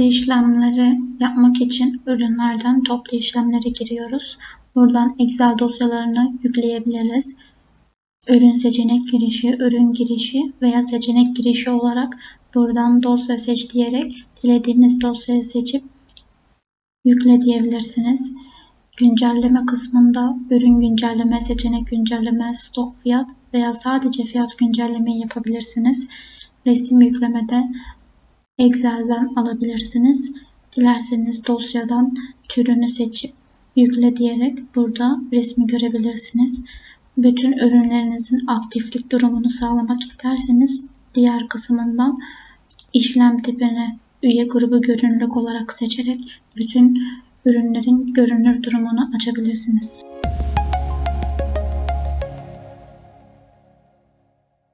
Toplu işlemleri yapmak için ürünlerden toplu işlemlere giriyoruz. Buradan Excel dosyalarını yükleyebiliriz. Ürün seçenek girişi, ürün girişi veya seçenek girişi olarak buradan dosya seç diyerek dilediğiniz dosyayı seçip yükle diyebilirsiniz. Güncelleme kısmında ürün güncelleme, seçenek güncelleme, stok fiyat veya sadece fiyat güncellemeyi yapabilirsiniz. Resim yüklemede Excel'den alabilirsiniz. Dilerseniz dosyadan türünü seçip yükle diyerek burada resmi görebilirsiniz. Bütün ürünlerinizin aktiflik durumunu sağlamak isterseniz diğer kısmından işlem tipini üye grubu görünürlük olarak seçerek bütün ürünlerin görünür durumunu açabilirsiniz.